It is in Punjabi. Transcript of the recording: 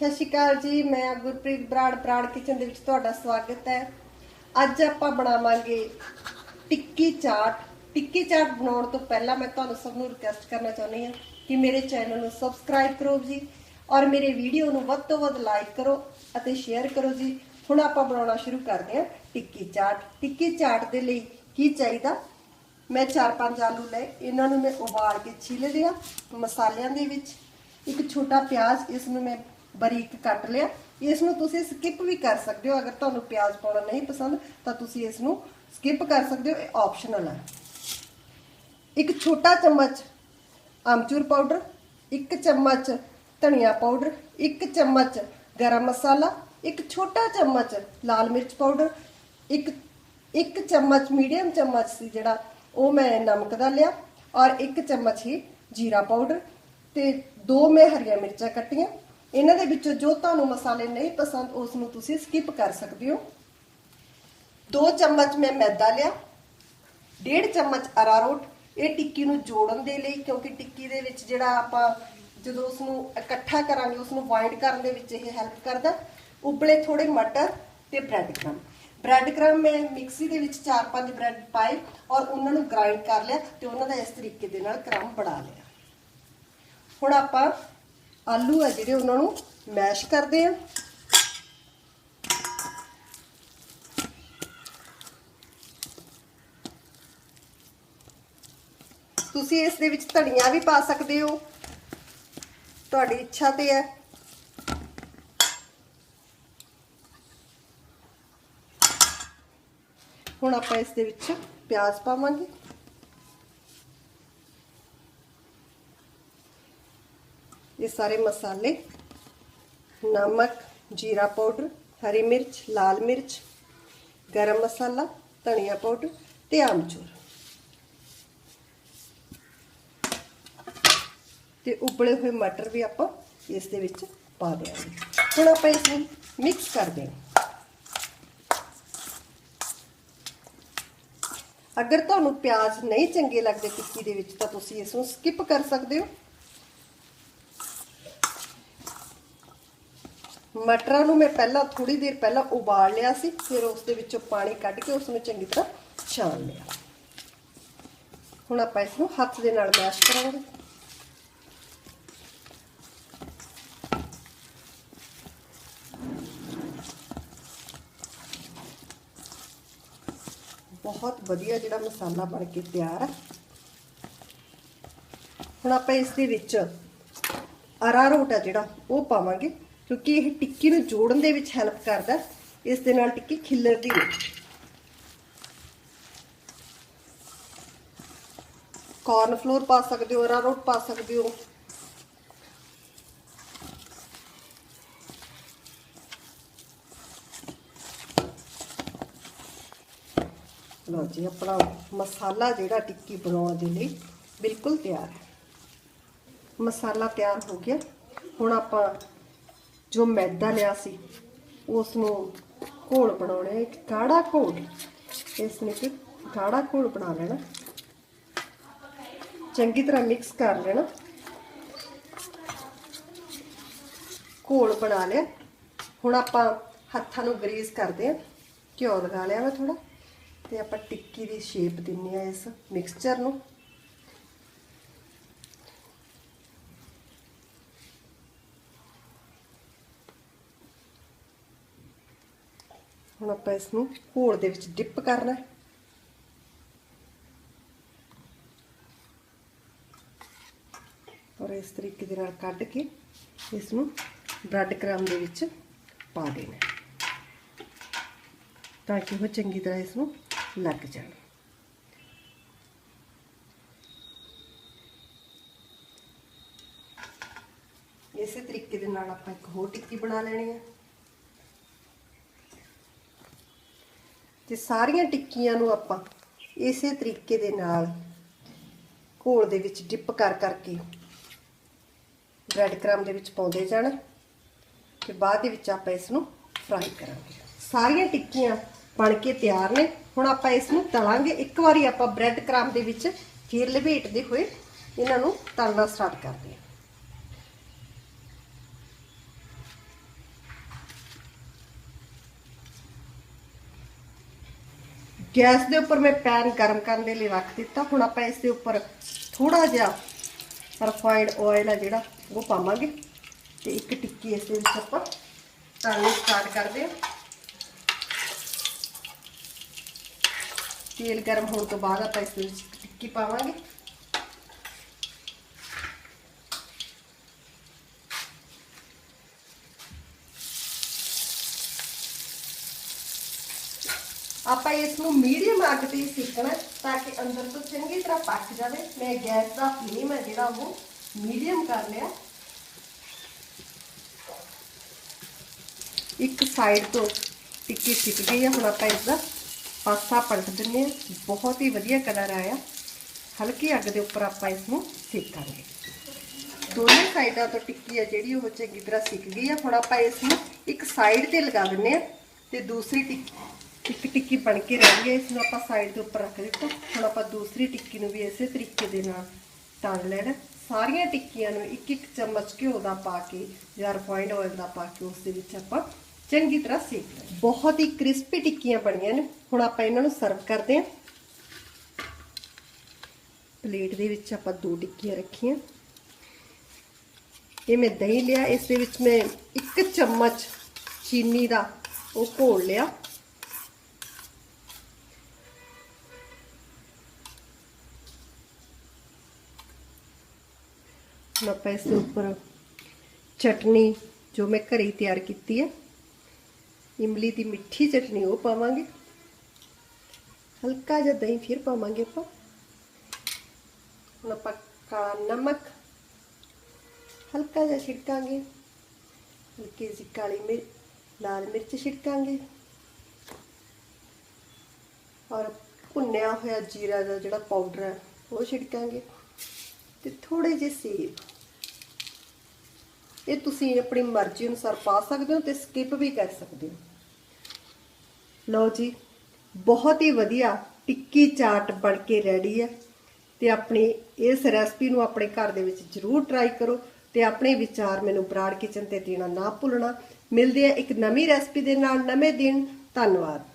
ਸਤਿ ਸ਼੍ਰੀ ਅਕਾਲ ਜੀ, ਮੈਂ ਗੁਰਪ੍ਰੀਤ ਬਰਾੜ ਬਰਾੜ ਕਿਚਨ ਦੇ ਵਿੱਚ ਤੁਹਾਡਾ ਸਵਾਗਤ ਹੈ। ਅੱਜ ਆਪਾਂ ਬਣਾਵਾਂਗੇ ਟਿੱਕੀ ਚਾਟ। ਟਿੱਕੀ ਚਾਟ ਬਣਾਉਣ ਤੋਂ ਪਹਿਲਾਂ ਮੈਂ ਤੁਹਾਨੂੰ ਸਭ ਨੂੰ ਰਿਕਵੈਸਟ ਕਰਨਾ ਚਾਹੁੰਦੀ ਹਾਂ ਕਿ ਮੇਰੇ ਚੈਨਲ ਨੂੰ ਸਬਸਕ੍ਰਾਈਬ ਕਰੋ ਜੀ ਔਰ ਮੇਰੇ ਵੀਡੀਓ ਨੂੰ ਵੱਧ ਤੋਂ ਵੱਧ ਲਾਈਕ ਕਰੋ ਅਤੇ ਸ਼ੇਅਰ ਕਰੋ ਜੀ। ਹੁਣ ਆਪਾਂ ਬਣਾਉਣਾ ਸ਼ੁਰੂ ਕਰਦੇ ਹਾਂ ਟਿੱਕੀ ਚਾਟ। ਟਿੱਕੀ ਚਾਟ ਦੇ ਲਈ ਕੀ ਚਾਹੀਦਾ? ਮੈਂ 4-5 ਆਲੂ ਲਏ, ਇਹਨਾਂ ਨੂੰ ਮੈਂ ਉਬਾਲ ਕੇ ਛਿੱਲ ਲਿਆ ਮਸਾਲਿਆਂ ਦੇ ਵਿੱਚ। ਇੱਕ ਛੋਟਾ ਪਿਆਜ਼, ਇਸ ਨੂੰ ਮੈਂ ਬਰੀਕ ਕੱਟ ਲਿਆ। ਇਸ ਨੂੰ ਤੁਸੀਂ ਸਕਿਪ ਵੀ ਕਰ ਸਕਦੇ ਹੋ। ਅਗਰ ਤੁਹਾਨੂੰ ਪਿਆਜ਼ ਪਾਉਣਾ ਨਹੀਂ ਪਸੰਦ, ਤਾਂ ਤੁਸੀਂ ਇਸ ਨੂੰ ਸਕਿਪ ਕਰ ਸਕਦੇ ਹੋ। ਇਹ ਆਪਸ਼ਨਲ ਹੈ ਇੱਕ ਛੋਟਾ ਚਮਚ ਆਮਚੂਰ ਪਾਊਡਰ ਇੱਕ ਚਮਚ ਧਨੀਆ ਪਾਊਡਰ ਇੱਕ ਚਮਚ ਗਰਮ ਮਸਾਲਾ, ਇੱਕ ਛੋਟਾ ਚਮਚ ਲਾਲ ਮਿਰਚ ਪਾਊਡਰ ਇੱਕ ਇੱਕ ਚਮਚ ਮੀਡੀਅਮ ਚਮਚ ਸੀ ਜਿਹੜਾ, ਉਹ ਮੈਂ ਨਮਕ ਦਾ ਲਿਆ ਔਰ ਇੱਕ ਚਮਚ ਹੀ ਜੀਰਾ ਪਾਊਡਰ ਤੇ ਦੋ ਮੈਂ ਹਰੀਆਂ ਮਿਰਚਾਂ ਕੱਟੀਆਂ। ਇਹਨਾਂ ਦੇ ਵਿੱਚੋਂ ਜੋ ਤੁਹਾਨੂੰ ਮਸਾਲੇ ਨਹੀਂ ਪਸੰਦ, ਉਸ ਨੂੰ ਤੁਸੀਂ ਸਕਿਪ ਕਰ ਸਕਦੇ ਹੋ। ਦੋ ਚਮਚ ਮੈਂ ਮੈਦਾ ਲਿਆ, ਡੇਢ ਚਮਚ ਅਰਾਰੋਟ, ਇਹ ਟਿੱਕੀ ਨੂੰ ਜੋੜਨ ਦੇ ਲਈ, ਕਿਉਂਕਿ ਟਿੱਕੀ ਦੇ ਵਿੱਚ ਜਿਹੜਾ ਆਪਾਂ ਜਦੋਂ ਉਸ ਨੂੰ ਇਕੱਠਾ ਕਰਾਂਗੇ ਉਸ ਨੂੰ ਵਾਈਂਡ ਕਰਨ ਦੇ ਵਿੱਚ ਇਹ ਹੈਲਪ ਕਰਦਾ। ਉਬਲੇ ਥੋੜੇ ਮਟਰ ਤੇ ਬ੍ਰੈਡ ਕ੍ਰਮ ਬ੍ਰੈਡ ਕ੍ਰਮ ਮੈਂ ਮਿਕਸੀ ਦੇ ਵਿੱਚ 4-5 ਬ੍ਰੈਡ ਪਾਏ ਔਰ ਉਹਨਾਂ ਨੂੰ ਗ੍ਰਾਈਂਡ ਕਰ ਲਿਆ ਤੇ ਉਹਨਾਂ ਦਾ ਇਸ ਤਰੀਕੇ ਦੇ ਨਾਲ ਕ੍ਰਮ ਬਣਾ ਲਿਆ। ਹੁਣ ਆਪਾਂ ਆਲੂ ਆ ਜਿਹੜੇ ਉਹਨਾਂ ਨੂੰ ਮੈਸ਼ ਕਰਦੇ ਆ। ਤੁਸੀਂ ਇਸ ਦੇ ਵਿੱਚ ਧਨੀਆ ਵੀ ਪਾ ਸਕਦੇ ਹੋ। ਤੁਹਾਡੀ ਇੱਛਾ ਤੇ ਹੈ। ਹੁਣ ਆਪਾਂ ਇਸ ਦੇ ਵਿੱਚ ਪਿਆਜ਼ ਪਾਵਾਂਗੇ। ਇਹ ਸਾਰੇ ਮਸਾਲੇ, ਨਮਕ, ਜੀਰਾ ਪਾਊਡਰ, ਹਰੀ ਮਿਰਚ, ਲਾਲ ਮਿਰਚ, ਗਰਮ ਮਸਾਲਾ, ਧਨੀਆ ਪਾਊਡਰ ਤੇ ਆਮਚੂਰ। ਤੇ ਉਬਲੇ ਹੋਏ ਮਟਰ ਵੀ ਆਪਾਂ ਇਸ ਦੇ ਵਿੱਚ ਪਾ ਦਿਆਂਗੇ। ਹੁਣ ਆਪਾਂ ਇਸ ਨੂੰ ਮਿਕਸ ਕਰ ਦੇਣਾ ਅਗਰ ਤੁਹਾਨੂੰ ਪਿਆਜ਼ ਨਹੀਂ ਚੰਗੇ ਲੱਗਦੇ ਟਿੱਕੀ ਦੇ ਵਿੱਚ ਤਾਂ ਤੁਸੀਂ ਇਸ ਨੂੰ ਸਕਿਪ ਕਰ ਸਕਦੇ ਹੋ। ਮਟਰਾਂ ਨੂੰ ਮੈਂ ਪਹਿਲਾਂ ਥੋੜੀ ਦੇਰ ਪਹਿਲਾਂ ਉਬਾਲ ਲਿਆ ਸੀ, ਫਿਰ ਉਸ ਦੇ ਵਿੱਚੋਂ ਪਾਣੀ ਕੱਢ ਕੇ ਉਸ ਨੂੰ ਚੰਗੀ ਤਰ੍ਹਾਂ ਛਾਣ ਲਿਆ। ਹੁਣ ਆਪਾਂ ਇਸ ਨੂੰ ਹੱਥ ਦੇ ਨਾਲ ਮੈਸ਼ ਕਰਾਂਗੇ। ਬਹੁਤ ਵਧੀਆ ਜਿਹੜਾ ਮਸਾਲਾ ਬਣ ਕੇ ਤਿਆਰ ਹੈ ਹੁਣ ਆਪਾਂ ਇਸ ਦੇ ਵਿੱਚ ਅਰਾਰੋਟ ਹੈ ਜਿਹੜਾ, ਉਹ ਪਾਵਾਂਗੇ। ਕਿਉਂਕਿ ਇਹ ਟਿੱਕੀ ਨੂੰ ਜੋੜਨ ਦੇ ਵਿੱਚ ਹੈਲਪ ਕਰਦਾ ਇਸ ਦੇ ਨਾਲ ਟਿੱਕੀ ਖਿੱਲਰਦੀ ਨਹੀਂ ਕਾਰਨ ਫਲੋਰ ਪਾ ਸਕਦੇ ਹੋ ਅਰਾਰੋਟ ਪਾ ਸਕਦੇ ਹੋ। ਲਓ ਜੀ, ਆਪਣਾ ਮਸਾਲਾ ਜਿਹੜਾ ਟਿੱਕੀ ਬਣਾਉਣ ਦੇ ਲਈ ਬਿਲਕੁਲ ਤਿਆਰ ਹੈ। ਮਸਾਲਾ ਤਿਆਰ ਹੋ ਗਿਆ। ਹੁਣ ਆਪਾਂ ਜੋ ਮੈਦਾ ਲਿਆ ਸੀ ਉਸ ਨੂੰ ਘੋਲ ਬਣਾਉਣਾ ਇੱਕ ਗਾੜਾ ਘੋਲ। ਇਸ ਨੂੰ ਇੱਕ ਗਾੜਾ ਘੋਲ ਬਣਾ ਲੈਣਾ। ਚੰਗੀ ਤਰ੍ਹਾਂ ਮਿਕਸ ਕਰ ਲੈਣਾ। ਘੋਲ ਬਣਾ ਲਿਆ। ਹੁਣ ਆਪਾਂ ਹੱਥਾਂ ਨੂੰ ਗਰੀਸ ਕਰਦੇ ਹਾਂ। ਘਿਓ ਲਗਾ ਲਿਆ ਮੈਂ ਥੋੜਾ ਤੇ ਆਪਾਂ ਟਿੱਕੀ ਦੀ ਸ਼ੇਪ ਦਿੰਨੇ ਆ ਇਸ ਮਿਕਸਚਰ ਨੂੰ। ਹੁਣ ਆਪਾਂ ਇਸ ਨੂੰ ਘੋਲ ਦੇ ਵਿੱਚ ਡਿਪ ਕਰਨਾ ਹੈ। ਔਰ ਇਸ ਤਰੀਕੇ ਦੇ ਨਾਲ ਕੱਢ ਕੇ ਇਸ ਨੂੰ ਬ੍ਰੈਡ ਕ੍ਰਮ ਦੇ ਵਿੱਚ ਪਾ ਦੇਣਾ ਤਾਂ ਕਿ ਉਹ ਚੰਗੀ ਤਰ੍ਹਾਂ ਇਸ ਨੂੰ ਲੱਗ ਜਾਣ। ਇਸੇ ਤਰੀਕੇ ਦੇ ਨਾਲ ਆਪਾਂ ਇੱਕ ਹੋਰ ਟਿੱਕੀ ਬਣਾ ਲੈਣੀ ਹੈ। ਤੇ ਸਾਰੀਆਂ ਟਿੱਕੀਆਂ ਨੂੰ ਆਪਾਂ ਇਸੇ ਤਰੀਕੇ ਦੇ ਨਾਲ ਘੋਲ ਦੇ ਵਿੱਚ ਡਿਪ ਕਰ ਕਰਕੇ ਬ੍ਰੈਡ ਕ੍ਰਮ ਦੇ ਵਿੱਚ ਪਾਉਂਦੇ ਜਾਣਾ ਤੇ ਬਾਅਦ ਦੇ ਵਿੱਚ ਆਪਾਂ ਇਸ ਨੂੰ ਫਰਾਈ ਕਰਾਂਗੇ। ਸਾਰੀਆਂ ਟਿੱਕੀਆਂ ਬਣ ਕੇ ਤਿਆਰ ਨੇ। ਹੁਣ ਆਪਾਂ ਇਸ ਨੂੰ ਤਲਾਂਗੇ। ਇੱਕ ਵਾਰੀ ਆਪਾਂ ਬ੍ਰੈਡ ਕ੍ਰਮ ਦੇ ਵਿੱਚ ਫਿਰ ਲਪੇਟਦੇ ਹੋਏ ਇਹਨਾਂ ਨੂੰ ਤਲਣਾ ਸਟਾਰਟ ਕਰਦੇ ਹਾਂ। ਗੈਸ ਦੇ ਉੱਪਰ ਮੈਂ ਪੈਨ ਗਰਮ ਕਰਨ ਦੇ ਲਈ ਰੱਖ ਦਿੱਤਾ। ਹੁਣ ਆਪਾਂ ਇਸ ਦੇ ਉੱਪਰ ਥੋੜਾ ਜਿਹਾ ਰਿਫਾਈਨਡ ਆਇਲ ਆ ਜਿਹੜਾ, ਉਹ ਪਾਵਾਂਗੇ। ਤੇ ਇੱਕ ਟਿੱਕੀ ਇਸ ਦੇ ਵਿੱਚ ਆਪਾਂ ਤਲਣੀ ਸਟਾਰਟ ਕਰਦੇ ਹਾਂ। ਤੇਲ ਗਰਮ ਹੋਣ ਤੋਂ ਬਾਅਦ ਆਪਾਂ ਇਸ ਦੇ ਵਿੱਚ ਟਿੱਕੀ ਪਾਵਾਂਗੇ। ਆਪਾਂ ਇਸ ਨੂੰ ਮੀਡੀਅਮ ਅੱਗ ਤੇ ਹੀ ਸੇਕਣਾ ਹੈ ਤਾਂ ਕਿ ਅੰਦਰ ਤੋਂ ਚੰਗੀ ਤਰ੍ਹਾਂ ਪੱਕ ਜਾਵੇ। ਮੈਂ ਗੈਸ ਦਾ ਫਲੇਮ ਹੈ ਜਿਹੜਾ ਉਹ ਮੀਡੀਅਮ ਕਰ ਲਿਆ। ਇੱਕ ਸਾਈਡ ਤੋਂ ਟਿੱਕੀ ਸਿੱਕ ਗਈ ਹੈ। ਹੁਣ ਆਪਾਂ ਇਸ ਦਾ ਪਾਸਾ ਪਲਟ ਦਿੰਨੇ ਹਾਂ। ਬਹੁਤ ਹੀ ਵਧੀਆ ਕਲਰ ਆਇਆ। ਹਲਕੀ ਅੱਗ ਦੇ ਉੱਪਰ ਆਪਾਂ ਇਸ ਨੂੰ ਸੇਕਾਂਗੇ। ਦੋਨੇ ਸਾਈਡਾਂ ਤੋਂ ਟਿੱਕੀ ਹੈ ਜਿਹੜੀ ਉਹ ਚੰਗੀ ਤਰ੍ਹਾਂ ਸਿੱਕ ਗਈ ਹੈ। ਹੁਣ ਆਪਾਂ ਇਸ ਨੂੰ ਇੱਕ ਸਾਈਡ ਤੇ ਲਗਾ ਦਿੰਨੇ ਆ ਤੇ ਦੂਸਰੀ ਟਿੱਕੀ ਇੱਕ ਟਿੱਕੀ ਬਣ ਕੇ ਰਹਿ ਗਈ ਹੈ ਇਸ ਨੂੰ ਆਪਾਂ ਸਾਈਡ ਦੇ ਉੱਪਰ ਰੱਖ ਦਿੱਤਾ। ਹੁਣ ਆਪਾਂ ਦੂਸਰੀ ਟਿੱਕੀ ਨੂੰ ਵੀ ਇਸੇ ਤਰੀਕੇ ਦੇ ਨਾਲ ਤਲ ਲੈਣਾ। ਸਾਰੀਆਂ ਟਿੱਕੀਆਂ ਨੂੰ ਇੱਕ ਇੱਕ ਚਮਚ ਘਿਓ ਦਾ ਪਾ ਕੇ ਜਾਂ ਰਿਫਾਈਨਡ ਆਇਲ ਦਾ ਪਾ ਕੇ ਉਸ ਦੇ ਵਿੱਚ ਆਪਾਂ ਚੰਗੀ ਤਰ੍ਹਾਂ ਸੇਕ ਲੈਣਾ। ਬਹੁਤ ਹੀ ਕ੍ਰਿਸਪੀ ਟਿੱਕੀਆਂ ਬਣੀਆਂ ਨੇ। ਹੁਣ ਆਪਾਂ ਇਹਨਾਂ ਨੂੰ ਸਰਵ ਕਰਦੇ ਹਾਂ। ਪਲੇਟ ਦੇ ਵਿੱਚ ਆਪਾਂ ਦੋ ਟਿੱਕੀਆਂ ਰੱਖੀਆਂ। ਇਹ ਮੈਂ ਦਹੀਂ ਲਿਆ, ਇਸ ਦੇ ਵਿੱਚ ਮੈਂ ਇੱਕ ਚਮਚ ਚੀਨੀ ਦਾ ਉਹ ਘੋਲ ਲਿਆ। ਹੁਣ ਆਪਾਂ ਇਸ ਦੇ ਉੱਪਰ ਚਟਨੀ ਜੋ ਮੈਂ ਘਰੇ ਹੀ ਤਿਆਰ ਕੀਤੀ ਹੈ ਇਮਲੀ ਦੀ ਮਿੱਠੀ ਚਟਨੀ ਉਹ ਪਾਵਾਂਗੇ ਹਲਕਾ ਜਿਹਾ ਦਹੀਂ ਫਿਰ ਪਾਵਾਂਗੇ ਆਪਾਂ ਹੁਣ ਆਪਾਂ ਕਾਲਾ ਨਮਕ ਹਲਕਾ ਜਿਹਾ ਛਿੜਕਾਂਗੇ ਹਲਕੀ ਜਿਹੀ ਕਾਲੀ ਮਿਰਚ ਲਾਲ ਮਿਰਚ ਛਿੜਕਾਂਗੇ ਔਰ ਭੁੰਨਿਆ ਹੋਇਆ ਜੀਰਾ ਦਾ ਜਿਹੜਾ ਪਾਊਡਰ ਹੈ ਉਹ ਛਿੜਕਾਂਗੇ ਤੇ ਥੋੜੇ ਜਿਹੇ ਸੇਬ ਇਹ ਤੁਸੀਂ ਆਪਣੀ ਮਰਜ਼ੀ ਅਨੁਸਾਰ ਪਾ ਸਕਦੇ ਹੋ ਤੇ ਸਕਿਪ ਵੀ ਕਰ ਸਕਦੇ ਹੋ। ਲਓ ਜੀ, ਬਹੁਤ ਹੀ ਵਧੀਆ ਟਿੱਕੀ ਚਾਟ ਬਣ ਕੇ ਰੈਡੀ ਹੈ ਤੇ ਆਪਣੀ ਇਸ ਰੈਸਪੀ ਨੂੰ ਆਪਣੇ ਘਰ ਦੇ ਵਿੱਚ ਜਰੂਰ ਟਰਾਈ ਕਰੋ ਤੇ ਆਪਣੇ ਵਿਚਾਰ ਮੈਨੂੰ ਬਰਾੜ ਕਿਚਨ ਤੇ ਦੇਣਾ ਨਾ ਭੁੱਲਣਾ। ਮਿਲਦੇ ਆ ਇੱਕ ਨਵੀਂ ਰੈਸਪੀ ਦੇ ਨਾਲ, ਨਵੇਂ ਦਿਨ। ਧੰਨਵਾਦ।